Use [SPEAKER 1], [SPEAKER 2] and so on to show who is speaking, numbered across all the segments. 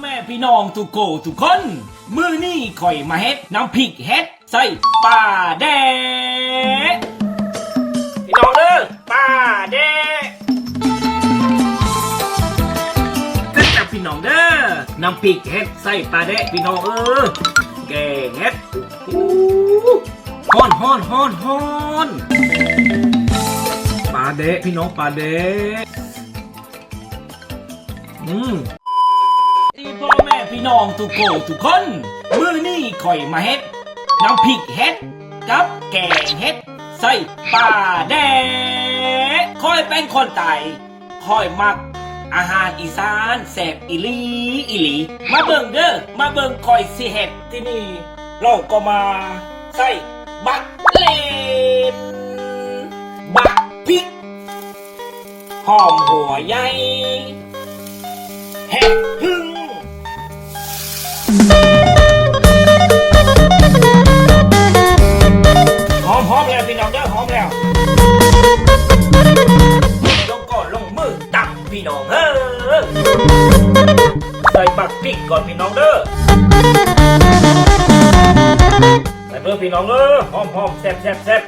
[SPEAKER 1] แม่พี่น้องทุกโกทุกคน มือนี่ข่อยมาเฮ็ดน้ำพริกเฮ็ดใส่ปลาแดกพี่น้องเด้อปลาแดกเด็ดจากพี่น้องเด้อน้ำพริกเฮ็ดใส่ปลาแดกพี่น้องเออแกงเฮ็ดหฮ้อนฮ้อนฮ้อนฮ้อนปลาแดกพี่น้องปลาแดกอืม พี่น้องทุกโกทุกคน มือนี่ข่อยมาเฮ็ดน้ำพริกเฮ็ดกับแกงเฮ็ดใส่ปลาแดกค่อยเป็นคนไตค่อยมัก อาหารอีสานแสบอีลีอีหลี มาเบิ่งเด้อมาเบิ่งข่อยสิเฮ็ดที่นี่เราก็มาใส่บักเลนบักพริกหอมหัวใหญ่ หอมหอมแล้วพี่น้องเด้อหอมแล้วลงก่อนลงมือตักพี่น้องเออใส่ปักพริกก่อนพี่น้องเด้อใส่เพิ่พี่น้องเด้อหอมหอมแซ่บแซ่บแซ่บ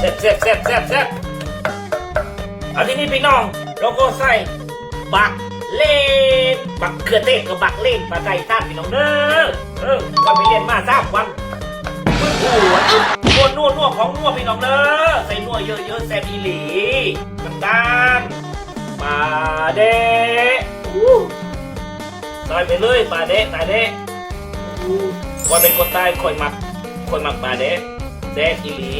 [SPEAKER 1] แซ่บแซ่บแซ่บแซ่บเอาที่นี่พี่น้องเราก็ใส่บักเล่ บักเขือเทศกับบักเล่นปลาไก่ต้านพี่น้องเด้อเออวันไปเรียนมาสามวันมึงหัวนัวนัวนัวของนัวพี่น้องเด้อใส่นัวเยอะๆแซ่บอีหลีน้ำตาลปลาเดะอู้ใส่ไปเลยปลาเดะปลาเด้วันเป็นคนใต้คอยมักคอยมักปลาเดะแซ่บอีหลี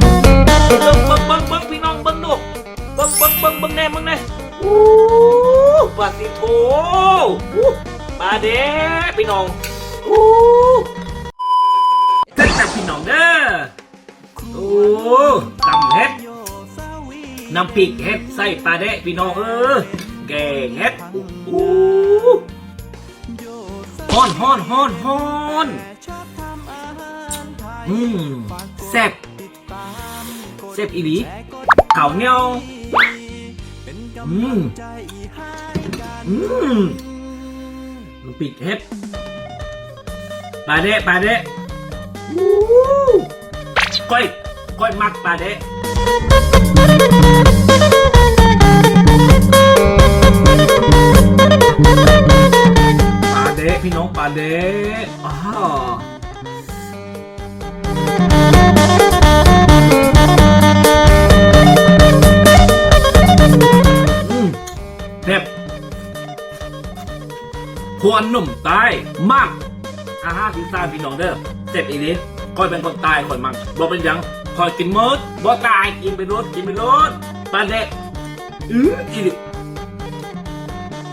[SPEAKER 1] เเด้พี่น้องอู้เจ็ดแต่พี่น้องเด้อโอ้ตำเฮ็ดน้ำพริกเฮ็ดใส่ปลาเด้พี่น้องเออแกงเฮ็ดอู้ฮ้อนฮ้อนฮ้อนฮ้อนอืมแซ่บเซฟอีหลีเข่าวเหนียวอืมอืม ลูกปิดเฮ็ดปาเดะปาเดะอู้ก้อยก้อยมักปาเดะปาเดะพี่น้องปาเดะอ้าว ควรหนุ่มตายมากอาหารที่สร้างพี่น้องเด้อเจ็บอีนี้คอยเป็นคนตายคอยมังบอกเป็นยังคอยกินมืดบ่ตายกินไปรถกินไปรถปานเด็กอืออีดิ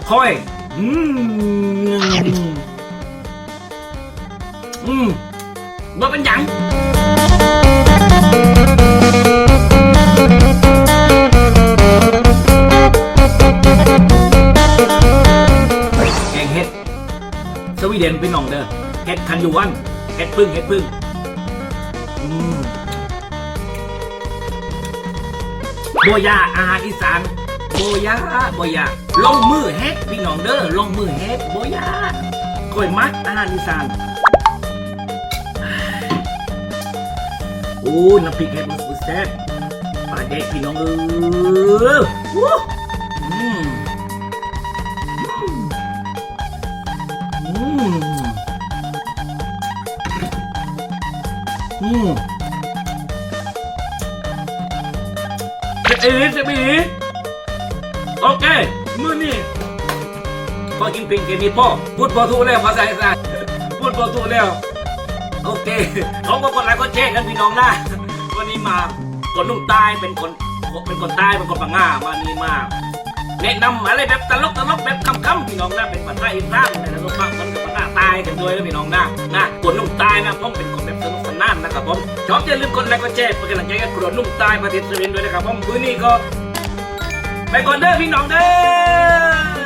[SPEAKER 1] คอยอืมอืมบ่เป็นยัง สวีเดนพี่น้องเด้อเห็ดคันยูวันเห็ดพึ่งเห็ดพึ่งอืมโบยาอาหารอีสานโบยาโบยาลงมือเฮ็ดพี่น้องเด้อลงมือเฮ็ดโบยาก่อยมักอาหารอีสานโอ้น้ำพริกเห็ดมันสุดแซ่บปลาเด็กพี่น้องเออวู้อื อืมอืมเจ็บอีจ็บอีโอเค มือนี่พอกินเพลงเกมนี้พ่อพูดพอถูกแล้วภาษาอีสานพูดพอถูกแล้ว โอเคเขาก็กดไลค์กดแชร์กันพี่น้องนะวันนี้มาคนนุ่มใต้เป็นคนเป็นคนใต้เป็นคนปังง่ามานี่มาแนะนำอะไรแบบตลกตลกแบบ ด้วยนะพี่น้องนะนะกดนุ่มตายนะผมเป็นคนแบบสนุกสนานนะครับผมชอบอย่าลืมกดไลค์กดแชร์เป็นกำลังใจให้คนนุ่มตายประเทศสวีเดนด้วยนะครับผมคืนนี้ก็ไปก่อนเด้อพี่น้องเด้อ